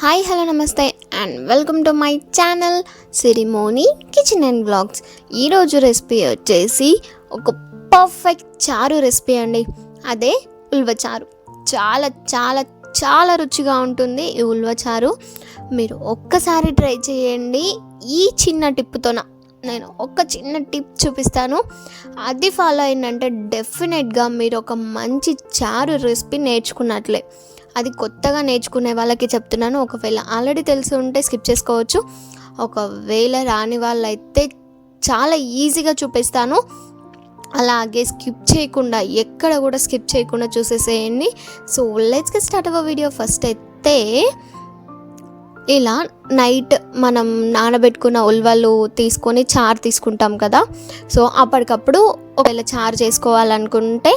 Hi hello నమస్తే and welcome to my channel Sirimoni kitchen and blogs ఈరోజు recipe వచ్చేసి ఒక పర్ఫెక్ట్ చారు రెసిపీ అండి. అదే ఉల్వ చారు. చాలా చాలా చాలా రుచిగా ఉంటుంది ఈ ఉల్వ చారు. మీరు ఒక్కసారి ట్రై చేయండి. ఈ చిన్న టిప్పుతోన నేను ఒక చిన్న టిప్ చూపిస్తాను. అది ఫాలో అయిందంటే డెఫినెట్గా మీరు ఒక మంచి చారు రెసిపీ నేర్చుకున్నట్లే. అది కొత్తగా నేర్చుకునే వాళ్ళకి చెప్తున్నాను. ఒకవేళ ఆల్రెడీ తెలిసి ఉంటే స్కిప్ చేసుకోవచ్చు. ఒకవేళ రాని వాళ్ళైతే చాలా ఈజీగా చూపిస్తాను. అలాగే స్కిప్ చేయకుండా ఎక్కడ కూడా స్కిప్ చేయకుండా చూసేసేయండి. సో లెట్స్ స్టార్ట్ అవ్వ వీడియో. ఫస్ట్ అయితే ఇలా నైట్ మనం నానబెట్టుకున్న ఉల్వలు తీసుకొని చారు తీసుకుంటాం కదా. సో అప్పటికప్పుడు ఒకవేళ చారు చేసుకోవాలనుకుంటే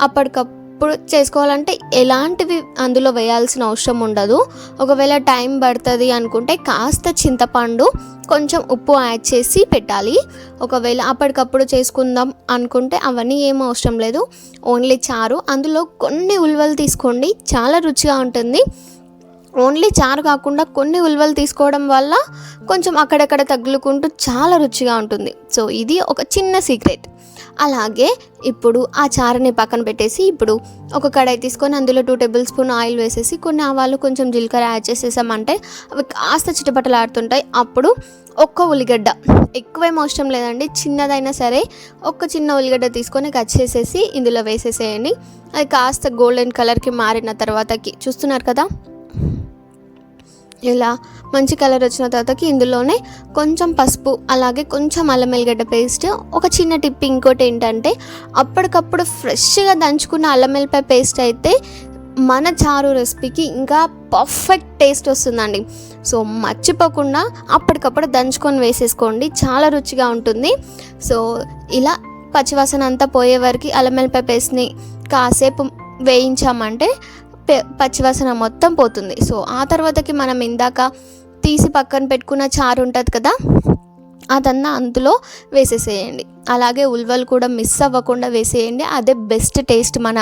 అప్పటికప్పుడు చేసుకోవాలంటే ఎలాంటివి అందులో వేయాల్సిన అవసరం ఉండదు. ఒకవేళ టైం పడుతుంది అనుకుంటే కాస్త చింతపండు కొంచెం ఉప్పు యాడ్ చేసి పెట్టాలి. ఒకవేళ అప్పటికప్పుడు చేసుకుందాం అనుకుంటే అవన్నీ ఏం అవసరం లేదు. ఓన్లీ చారు. అందులో కొన్ని ఉల్వలు తీసుకోండి. చాలా రుచిగా ఉంటుంది. ఓన్లీ చారు కాకుండా కొన్ని ఉల్వలు తీసుకోవడం వల్ల కొంచెం అక్కడక్కడ తగులుకుంటూ చాలా రుచిగా ఉంటుంది. సో ఇది ఒక చిన్న సీక్రెట్. అలాగే ఇప్పుడు ఆ చారని పక్కన పెట్టేసి ఇప్పుడు ఒక కడాయి తీసుకొని అందులో టూ టేబుల్ స్పూన్ ఆయిల్ వేసేసి కొన్ని ఆవాలు కొంచెం జీలకర్ర యాడ్ చేసేసామంటే అవి కాస్త చిటపటలాడుతుంటాయి. అప్పుడు ఒక్క ఉల్లిగడ్డ ఎక్కువేం అవసరం లేదండి. చిన్నదైనా సరే ఒక్క చిన్న ఉల్లిగడ్డ తీసుకొని కట్ చేసేసి ఇందులో వేసేసేయండి. అది కాస్త గోల్డెన్ కలర్కి మారిన తర్వాతకి. చూస్తున్నారు కదా? ఇలా మంచి కలర్ వచ్చిన తర్వాతకి ఇందులోనే కొంచెం పసుపు అలాగే కొంచెం అల్లం వెల్లిగడ్డ పేస్ట్ ఒక చిన్న టిప్ ఇంకోటి ఏంటంటే అప్పటికప్పుడు ఫ్రెష్గా దంచుకున్న అల్లం వెల్లిపాయ పేస్ట్ అయితే మన చారు రెసిపీకి ఇంకా పర్ఫెక్ట్ టేస్ట్ వస్తుందండి. సో మర్చిపోకుండా అప్పటికప్పుడు దంచుకొని వేసేసుకోండి. చాలా రుచిగా ఉంటుంది. సో ఇలా పచ్చివాసన అంతా పోయే వరకు అల్లం వెల్లిపాయ పేస్ట్ని కాసేపు వేయించామంటే పచ్చివాసన మొత్తం పోతుంది. సో ఆ తర్వాతకి మనం ఇందాక తీసి పక్కన పెట్టుకున్న చారు ఉంటుంది కదా అదన్నా అందులో వేసేసేయండి. అలాగే ఉల్వలు కూడా మిస్ అవ్వకుండా వేసేయండి. అదే బెస్ట్ టేస్ట్ మన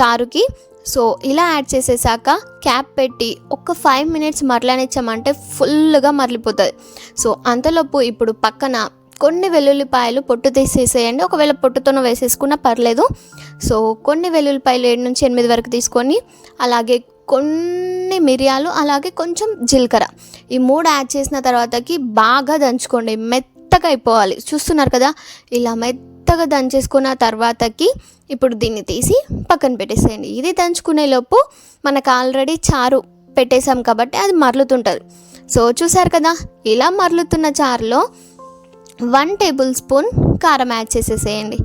చారుకి. సో ఇలా యాడ్ చేసేసాక క్యాప్ పెట్టి ఒక ఫైవ్ మినిట్స్ మరలనిచ్చామంటే ఫుల్గా మరలిపోతుంది. సో అంతలోపు ఇప్పుడు పక్కన కొన్ని వెల్లుల్లిపాయలు పొట్టు తీసేసేయండి. ఒకవేళ పొట్టుతోనో వేసేసుకున్నా పర్లేదు. సో కొన్ని వెల్లుల్లిపాయలు ఏడు నుంచి ఎనిమిది వరకు తీసుకొని అలాగే కొన్ని మిరియాలు అలాగే కొంచెం జీలకర్ర. ఈ మూడు యాడ్ చేసిన తర్వాతకి బాగా దంచుకోండి. మెత్తగా అయిపోవాలి. చూస్తున్నారు కదా? ఇలా మెత్తగా దంచేసుకున్న తర్వాతకి ఇప్పుడు దీన్ని తీసి పక్కన పెట్టేసేయండి. ఇది దంచుకునే లోపు మనకు ఆల్రెడీ చారు పెట్టేసాం కాబట్టి అది మరలుతుంటుంది. సో చూసారు కదా? ఇలా మరలుతున్న చారులో వన్ టేబుల్ స్పూన్ కారం యాడ్ చేసేసేయండి.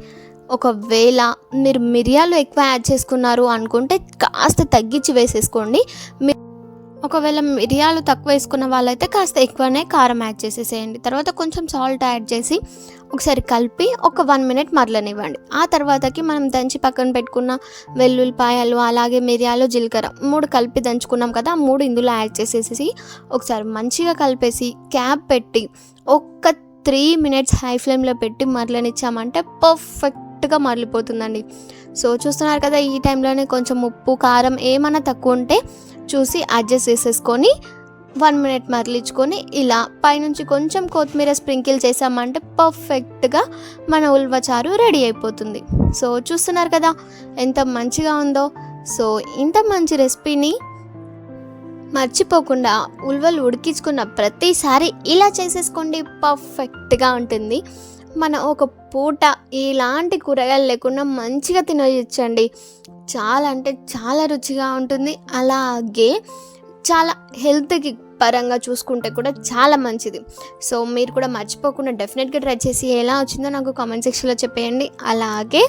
ఒకవేళ మీరు మిరియాలు ఎక్కువ యాడ్ చేసుకున్నారు అనుకుంటే కాస్త తగ్గించి వేసేసుకోండి. మీ- ఒకవేళ మిరియాలు తక్కువ వేసుకున్న వాళ్ళైతే కాస్త ఎక్కువనే కారం యాడ్ చేసేసేయండి. తర్వాత కొంచెం సాల్ట్ యాడ్ చేసి ఒకసారి కలిపి ఒక వన్ మినిట్ మరలనివ్వండి. ఆ తర్వాతకి మనం దంచి పక్కన పెట్టుకున్న వెల్లుల్లిపాయలు అలాగే మిరియాలు జీలకర్ర మూడు కలిపి దంచుకున్నాం కదా మూడు ఇందులో యాడ్ చేసేసి ఒకసారి మంచిగా కలిపేసి క్యాప్ పెట్టి ఒక్క త్రీ మినిట్స్ హై ఫ్లేమ్లో పెట్టి మరలనిచ్చామంటే పర్ఫెక్ట్గా మరలిపోతుందండి. సో చూస్తున్నారు కదా ఈ టైంలోనే కొంచెం ఉప్పు కారం ఏమైనా తక్కువ ఉంటే చూసి అడ్జస్ట్ చేసేసుకొని వన్ మినిట్ మరలించుకొని ఇలా పైనుంచి కొంచెం కొత్తిమీర స్ప్రింకిల్ చేసామంటే పర్ఫెక్ట్గా మన ఉల్వచారు రెడీ అయిపోతుంది. సో చూస్తున్నారు కదా ఎంత మంచిగా ఉందో. సో ఇంత మంచి రెసిపీని మర్చిపోకుండా ఉల్వలు ఉడికించుకున్న ప్రతిసారి ఇలా చేసేసుకోండి. పర్ఫెక్ట్గా ఉంటుంది. మనం ఒక పూట ఇలాంటి కూరగాయలు లేకుండా మంచిగా తినవచ్చండి చాలా అంటే చాలా రుచిగా ఉంటుంది. అలాగే చాలా హెల్త్కి పరంగా చూసుకుంటే కూడా చాలా మంచిది. సో మీరు కూడా మర్చిపోకుండా డెఫినెట్గా ట్రై చేసి ఎలా వచ్చిందో నాకు కామెంట్ సెక్షన్లో చెప్పేయండి. అలాగే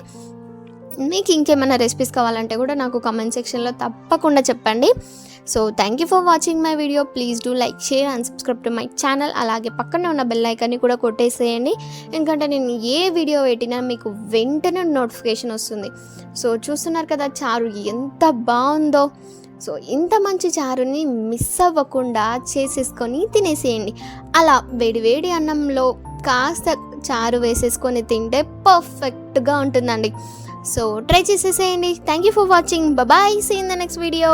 మీకు ఇంకేమైనా రెసిపీస్ కావాలంటే కూడా నాకు కామెంట్ సెక్షన్లో తప్పకుండా చెప్పండి. So thank you for watching my video please do like share and subscribe to my channel అలాగే పక్కనే ఉన్న బెల్ ఐకాన్ని కూడా కొట్టేసేయండి. ఎందుకంటే నేను ఏ వీడియో పెట్టినా మీకు వెంటనే నోటిఫికేషన్ వస్తుంది. సో చూస్తున్నారు కదా చారు ఎంత బాగుందో. సో ఇంత మంచి చారుని మిస్ అవ్వకుండా చేసేసుకొని తినేసేయండి. అలా వేడివేడి అన్నంలో కాస్త చారు వేసేసుకొని తింటే పర్ఫెక్ట్గా ఉంటుందండి. సో ట్రై చేసేసేయండి. Thank you for watching bye see in the next video